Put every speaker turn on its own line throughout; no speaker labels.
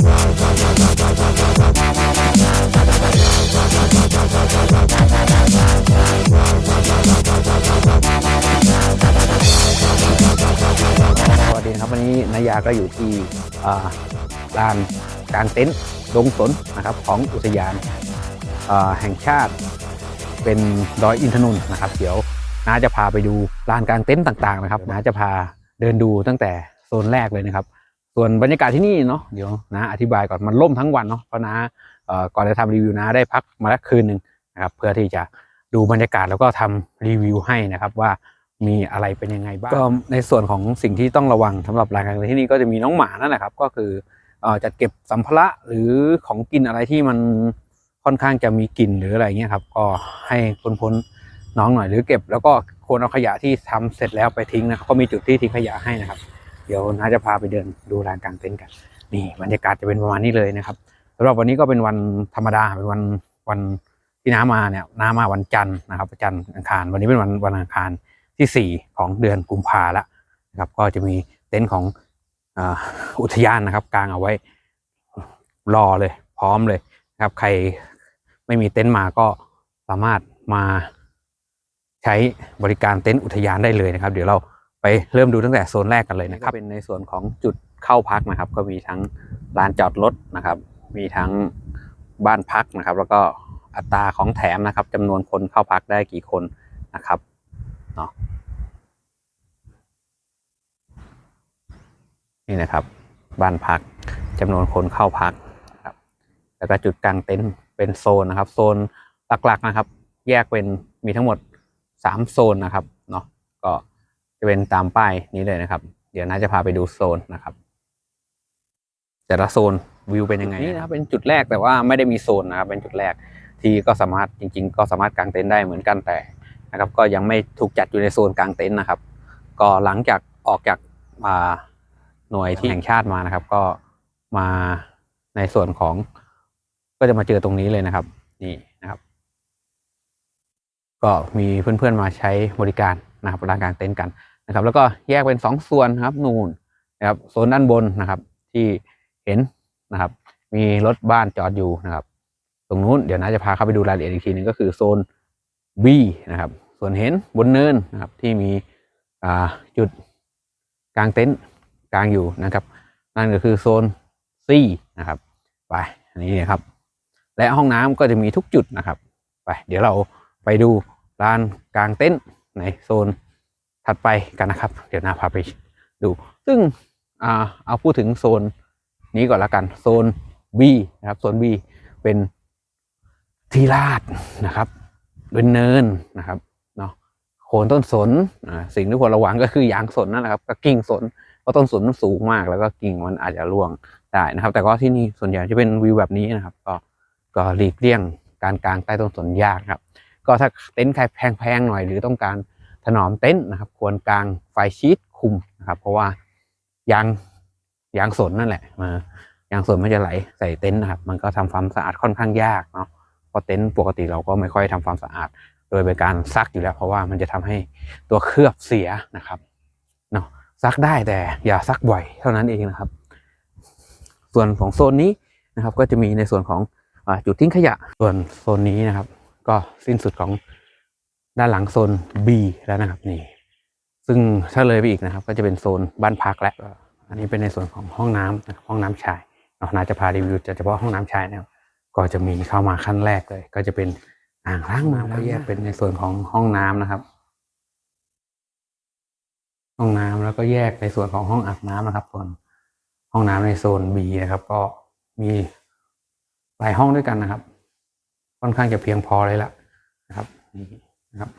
สวัสดีนะครับวันนี้นายาก็อยู่ที่ลานกลางเต็นท์ดงสนนะครับของอุทยานาแห่งชาติเป็นดอยอินทนนท์นะครับเดี๋ยวน้าจะพาไปดูลานกลางเต็นท์ต่างๆนะครับน้าจะพาเดินดูตั้งแต่โซนแรกเลยนะครับ ส่วนบรรยากาศที่นี่เนาะเดี๋ยวน้าอธิบายก่อนมันล่มทั้งวันเนาะเพราะน้าเอ่อก่อนจะทำรีวิวน้าได้พักมาแล้วคืนหนึ่งนะครับเพื่อที่จะดูบรรยากาศแล้วก็ทำรีวิวให้นะครับว่ามีอะไรเป็นยังไงบ้างก็ในส่วนของสิ่งที่ต้องระวังสำหรับรายการที่นี่ก็จะมีน้องหมานั่นแหละครับ ก็คือเอ่อจัดเก็บสัมภาระหรือของกินอะไรที่มันค่อนข้างจะมีกลิ่นหรืออะไรเงี้ยครับ ก็ให้พ้นพ้นๆน้องหน่อยหรือเก็บ แล้วก็ควรเอาขยะที่ทำเสร็จแล้วไปทิ้งนะครับก็มีจุดที่ทิ้งขยะให้นะครับ เดี๋ยวน้าจะพาไปเดินดูลานกลางเต็นท์กัน นี่บรรยากาศจะเป็นประมาณนี้เลยนะครับสำหรับวันนี้ก็เป็นวันธรรมดาเป็นวันวันที่น้ามาเนี่ยน้ามาวันจันทร์นะครับวันจันทร์อังคาร วันนี้เป็นวันวันอังคารที่ 4 ของเดือนกุมภาละนะครับก็จะมีเต็นท์ของอ,อุทยานนะครับกางเอาไว้รอเลย พร้อมเลยนะครับ ใครไม่มีเต็นท์มาก็สามารถมาใช้บริการเต็นท์อุทยานได้เลยนะครับ เดี๋ยวเรา ไปเริ่มดูตั้งแต่โซนแรกกันเลยนะครับเป็นในส่วนของจุดเข้าพักนะครับ ก็มีทั้งลานจอดรถนะครับ มีทั้งบ้านพักนะครับ แล้วก็อัตราของแถมนะครับจำนวนคนเข้าพักได้กี่คนนะครับเนาะนี่นะครับ บ้านพักจำนวนคนเข้าพักครับ แล้วก็จุดกลางเต็นท์เป็นโซนนะครับ โซนหลักๆนะครับ แยกเป็นมีทั้งหมดสามโซนนะครับเนาะก็ จะเป็นตามป้ายนี้เลยนะครับ เดี๋ยวน่าจะพาไปดูโซนนะครับ แต่ละโซนวิวเป็นยังไงนี่นะครับเป็นจุดแรกแต่ว่าไม่ได้มีโซนนะครับ เป็นจุดแรกที่ก็สามารถจริง ๆ ก็สามารถกางเต็นท์ได้เหมือนกันแต่นะครับ ก็ยังไม่ถูกจัดอยู่ในโซนกลางเต็นท์นะครับ ก็หลังจากออกจากอ่าหน่วยที่แห่งชาติมานะครับ ก็มาในส่วนของ ก็จะมาเจอตรงนี้เลยนะครับ นี่นะครับ ก็มีเพื่อนๆมาใช้บริการนะครับร้านกลางเต็นท์กัน นะครับ แล้วก็แยกเป็นสองส่วนนะครับนูนนะครับโซนด้านบนนะครับ ที่เห็นนะครับ มีรถบ้านจอดอยู่นะครับ ตรงนู้นเดี๋ยวน้าจะพาเข้าไปดูรายละเอียดอีกทีหนึงก็คือโซน B นะครับ ส่วนเห็นบนเนินนะครับที่มีจุดกลางเต็นท์กลางอยู่นะครับ นั่นก็คือโซน C นะครับ ไปอันนี้นะครับ และห้องน้ำก็จะมีทุกจุดนะครับ ไป เดี๋ยวเราไปดูลานกลางเต็นท์ในโซน ถัดไปกันนะครับ เดี๋ยวนาพาไปดู ซึ่งอเอาพูดถึงโซนนี้ก่อนละกัน โซน B นะครับ โซน B เป็นที่ลาดนะครับ เป็นเนินนะครับเนาะโคนต้นสนสิ่งที่ควรระวังก็คือยางสนนั่นแหละครับกับกิ่งสนเพราะต้นสนมันสูงมาก แล้วก็กิ่งมันอาจจะร่วงได้นะครับ แต่ก็ที่นี่ส่วนใหญ่จะเป็นวิวแบบนี้นะครับ ก็ก็หลีกเลี่ยงการกลางใต้ต้นสนยากครับ ก็ถ้าเต็นท์ใครแพงๆหน่อยหรือต้องการ ถนอมเต็นท์นะครับ ควรกางไฟชีตคุมนะครับ เพราะว่ายางยางสนนั่นแหละมายางสนมันจะไหลใส่เต็นท์นะครับ มันก็ทำความสะอาดค่อนข้างยากเนาะเพราะเต็นท์ปกติเราก็ไม่ค่อยทำความสะอาด โดยเป็นการซักอยู่แล้ว เพราะว่ามันจะทำให้ตัวเคลือบเสียนะครับเนาะซักได้แต่อย่าซักบ่อยเท่านั้นเองนะครับ ส่วนของโซนนี้นะครับ ก็จะมีในส่วนของอจุดทิ้งขยะส่วนโซนนี้นะครับ ก็สิ้นสุดของ ด้านหลังโซน B แล้วนะครับนี่ ซึ่งถ้าเลยไปอีกนะครับ ก็จะเป็นโซนบ้านพักและอันนี้เป็นในส่วนของห้องน้ำนะครับห้องน้ำชายเนาน่าจะพารีวิวเฉพาะห้องน้ำชายนะครับก็จะมีเข้ามาขั้นแรกเลย ก็จะเป็นอ่างล้างมือแล้วแยกเป็นในส่วนของห้องน้ำนะครับ ห้องน้ำแล้วก็แยกในส่วนของห้องอาบน้ำนะครับส่วนห้องน้ำในโซน B นะครับ ก็มีหลายห้องด้วยกันนะครับ ค่อนข้างจะเพียงพอเลยละนะครับ นะครับ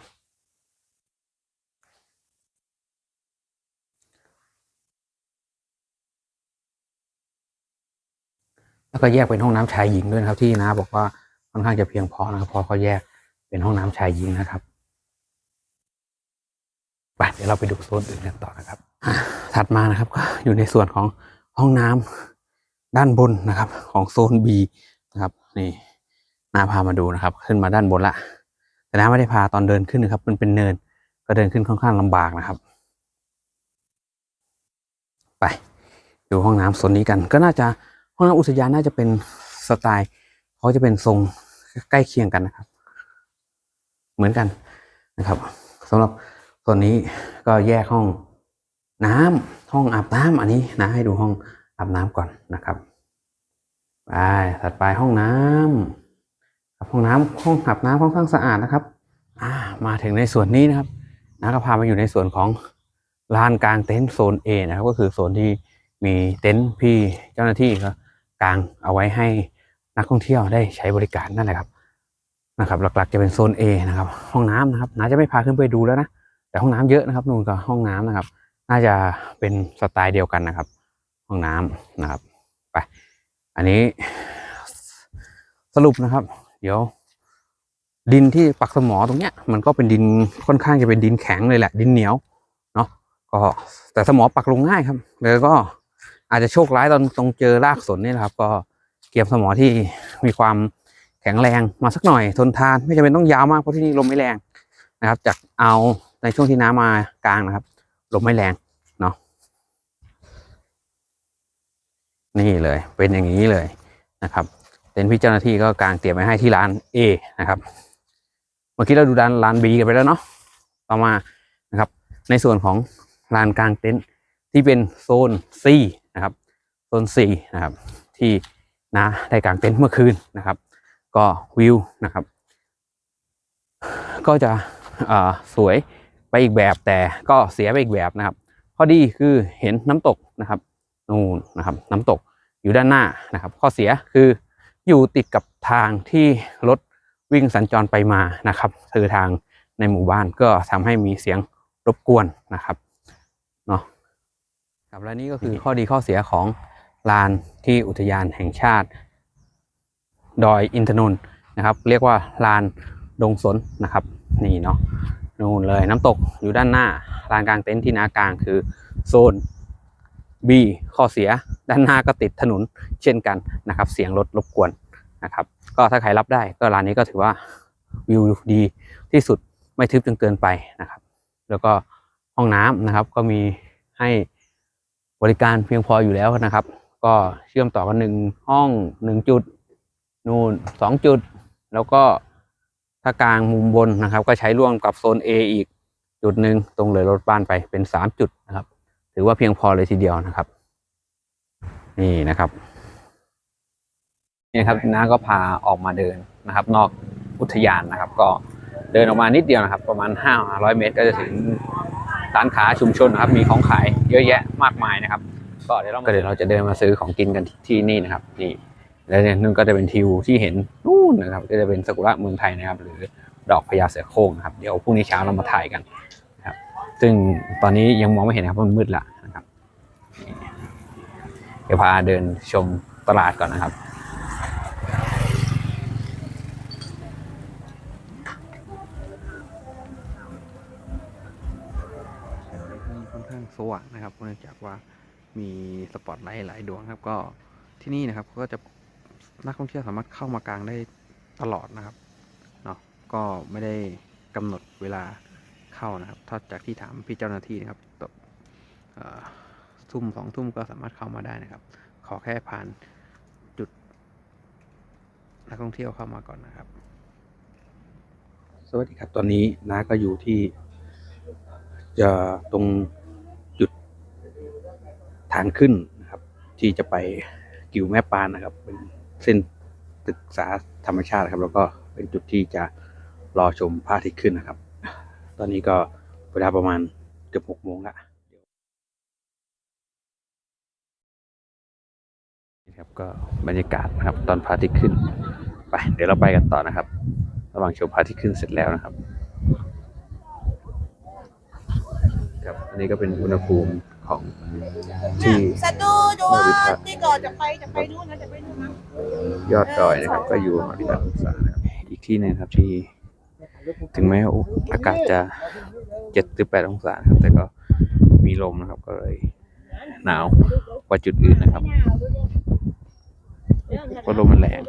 แล้วก็แยกเป็นห้องน้ำชายหญิงด้วยนะครับ ที่นะบอกว่าค่อนข้างจะเพียงพอนะครับพอเขาแยกเป็นห้องน้ำชายหญิงนะครับไปเดี๋ยวเราไปดูโซนอื่นกันต่อนะครับถัดมานะครับก็อยู่ในส่วนของห้องน้ำด้านบนนะครับ ของโซน B นะครับนี่นาพามาดูนะครับ ขึ้นมาด้านบนละ แต่น้าไม่ได้พาตอนเดินขึ้นนะครับ มันเป็นเนิน ก็เดินขึ้นค่อนข้างลำบากนะครับ ไป ดูห้องน้ำโซนนี้กัน ก็น่าจะห้องน้ำอุทยานน่าจะเป็นสไตล์เขาจะเป็นทรงใกล้เคียงกันนะครับ เหมือนกันนะครับสำหรับส่วนนี้ก็แยกห้องน้ำห้องอาบน้ำอันนี้นะให้ดูห้องอาบน้ำก่อนนะครับไปถัดไปห้องน้ำครับ ห้องน้ำห้องอาบน้ำค่อนข้างสะอาดนะครับ อ่ามาถึงในส่วนนี้นะครับนะก็พามาอยู่ในส่วนของลานกลางเต็นท์โซน A นะครับ ก็คือโซนที่มีเต็นท์พี่เจ้าหน้าที่ก็กางเอาไว้ให้นักท่องเที่ยวได้ใช้บริการนั่นแหละครับนะครับ หลักๆจะเป็นโซน A นะครับ ห้องน้ำนะครับน้าจะไม่พาขึ้นไปดูแล้วนะแต่ห้องน้ำเยอะนะครับนู่นก็ห้องน้ำนะครับ น่าจะเป็นสไตล์เดียวกันนะครับ ห้องน้ำนะครับไปอันนี้สรุปนะครับ เดี๋ยว ดินที่ปักสมอตรงเนี้ย มันก็เป็นดินค่อนข้างจะเป็นดินแข็งเลยแหละ ดินเหนียวเนาะก็แต่สมอปักลงง่ายครับแล้วก็อาจจะโชคร้ายตอนตรงเจอรากสนนี่แหละครับ ก็เกี่ยสมอที่มีความแข็งแรงมาสักหน่อยทนทาน ไม่จำเป็นต้องยาวมากเพราะที่นี่ลมไม่แรงนะครับ จากเอาในช่วงที่น้ำมากลางนะครับลมไม่แรงเนาะนี่เลยเป็นอย่างนี้เลยนะครับ เต็นท์พี่เจ้าหน้าที่ก็กางเตรียมไว้ให้ที่ร้าน A นะครับ เมื่อกี้เราดูร้านร้าน B กันไปแล้วเนาะ ต่อมานะครับ ในส่วนของลานกลางเต็นท์ที่เป็นโซน C นะครับ โซน C นะครับ ที่นาได้กางเต็นท์เมื่อคืนนะครับ ก็วิวนะครับ ก็จะอ่าสวยไปอีกแบบแต่ก็เสียไปอีกแบบนะครับ ข้อดีคือเห็นน้ำตกนะครับ นู่นนะครับ น้ำตกอยู่ด้านหน้านะครับ ข้อเสียคือ อยู่ติดกับทางที่รถวิ่งสัญจรไปมานะครับคือทางในหมู่บ้านก็ทำให้มีเสียงรบกวนนะครับเนาะครับและนี่ก็คือข้อดีข้อเสียของลานที่อุทยานแห่งชาติ ดอยอินทนนท์นะครับ เรียกว่าลานดงสนนะครับ นี่เนาะนู่นเลยน้ำตกอยู่ด้านหน้าลานกลางเต็นท์ที่นากลางคือโซน B ข้อเสียด้านหน้าก็ติดถนนเช่นกันนะครับ เสียงรถรบกวนนะครับ ก็ถ้าใครรับได้ก็ร้านนี้ก็ถือว่าวิวดีที่สุดไม่ทึบจนเกินไปนะครับ แล้วก็ห้องน้ำนะครับก็มีให้บริการเพียงพออยู่แล้วนะครับ ก็เชื่อมต่อกันหนึ่งห้องหนึ่งจุดนู่นสองจุด แล้วก็ถ้ากลางมุมบนนะครับ ก็ใช้ร่วมกับโซน A อีกจุดหนึ่งตรงเลยรถบ้านไปเป็นสามจุดนะครับ ถือว่าเพียงพอเลยทีเดียวนะครับ นี่นะครับนี่ครับน้าก็พาออกมาเดินนะครับ นอกอุทยานนะครับ ก็เดินออกมานิดเดียวนะครับ ประมาณห้าร้อยเมตร ก็จะถึงร้านค้าชุมชนนะครับ มีของขายเยอะแยะมากมายนะครับ ก็เดี๋ยวเราก็เดี๋ยวเราจะเดินมาซื้อของกินกันที่ที่นี่นะครับนี่แล้วเนี่ยนู่นก็จะเป็นทิวที่เห็นนู่นนะครับ ก็จะเป็นซากุระเมืองไทยนะครับ หรือดอกพญาเสือโคร่งนะครับเดี๋ยวพรุ่งนี้เช้าเรามาถ่ายกันนะครับ ซึ่งตอนนี้ยังมองไม่เห็นนะครับเพราะมันมืดละนะครับ เดี๋ยวพาเดินชมตลาดก่อนนะครับค่อนข้างสว่างนะครับเนื่องจากว่ามีสปอตไลท์หลายดวงครับ ก็ที่นี่นะครับก็จะนักท่องเที่ยวสามารถเข้ามากลางได้ตลอดนะครับเนาะก็ไม่ได้กำหนดเวลา เข้านะครับ ถ้าจากที่ถามพี่เจ้าหน้าที่นะครับตบทุ่มสองทุ่มก็สามารถเข้ามาได้นะครับ ขอแค่ผ่านจุดนักท่องเที่ยวเข้ามาก่อนนะครับ สวัสดีครับ ตอนนี้น้าก็อยู่ที่ จะตรงจุดทางขึ้นนะครับ ที่จะไปกิวแม่ปานนะครับ เป็นเส้นศึกษาธรรมชาติครับ แล้วก็เป็นจุดที่จะรอชมพระอาทิตย์ขึ้นนะครับ ตอนนี้ก็เวลาประมาณเกือบหกโมงละนี่ครับก็บรรยากาศนะครับ ตอนพระอาทิตย์ขึ้น ไป เดี๋ยวเราไปกันต่อนะครับ ระหว่างชมพระอาทิตย์ขึ้นเสร็จแล้วนะครับครับอันนี้ก็เป็นอุณหภูมิของที่
สตูดูว่า
โอ้ยครับ
ที่ก่อนจะไปจะไปนู่นนะจะไปนู่นนะ
ยอดดอยนะครับ ก็อยู่ประมาณที่องศานะครับอีกที่หนึงครับที่ ถึงแม้อากาศจะเจ็ดหรือแปดองศาครับแต่ก็มีลมนะครับ ก็เลยหนาวกว่าจุดอื่นนะครับเพราะลมมันแรง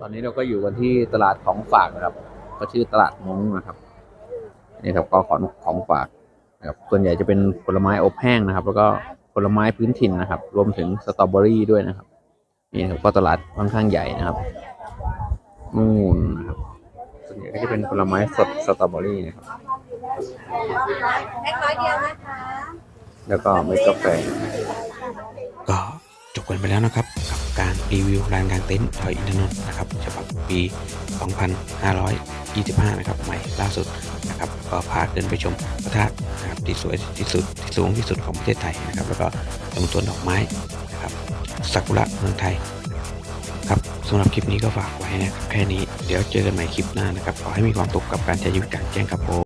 ตอนนี้เราก็อยู่กันที่ตลาดของฝากนะครับ ก็ชื่อตลาดมงนะครับนี่ครับก็ของของฝากนะครับส่วนใหญ่จะเป็นผลไม้อบแห้งนะครับ แล้วก็ผลไม้พื้นถิ่นนะครับ รวมถึงสตรอเบอรี่ด้วยนะครับนี่ครับก็ตลาดค่อนข้างใหญ่นะครับนู่นนะครับส่วนใหญ่ก็จะเป็นผลไม้สดสตรอเบอรี่นะครับ
แล้
วก็เม็ดกาแฟ
ก็จบกันไปแล้วนะครับ การรีวิวร้านกลางเต็นท์ดอยอินทนนท์นะครับฉบับปี 2525 นะครับใหม่ล่าสุดนะครับก็พาเดินไปชมพระธาตุนะครับที่สวยที่สุดที่สูงที่สุดของประเทศไทยนะครับแล้วก็ชมสวนดอกไม้นะครับซากุระเมืองไทยครับสำหรับคลิปนี้ก็ฝากไว้นะครับแค่นี้เดี๋ยวเจอกันใหม่คลิปหน้านะครับขอให้มีความสุขกับการใช้ชีวิตกลางแจ้งครับผม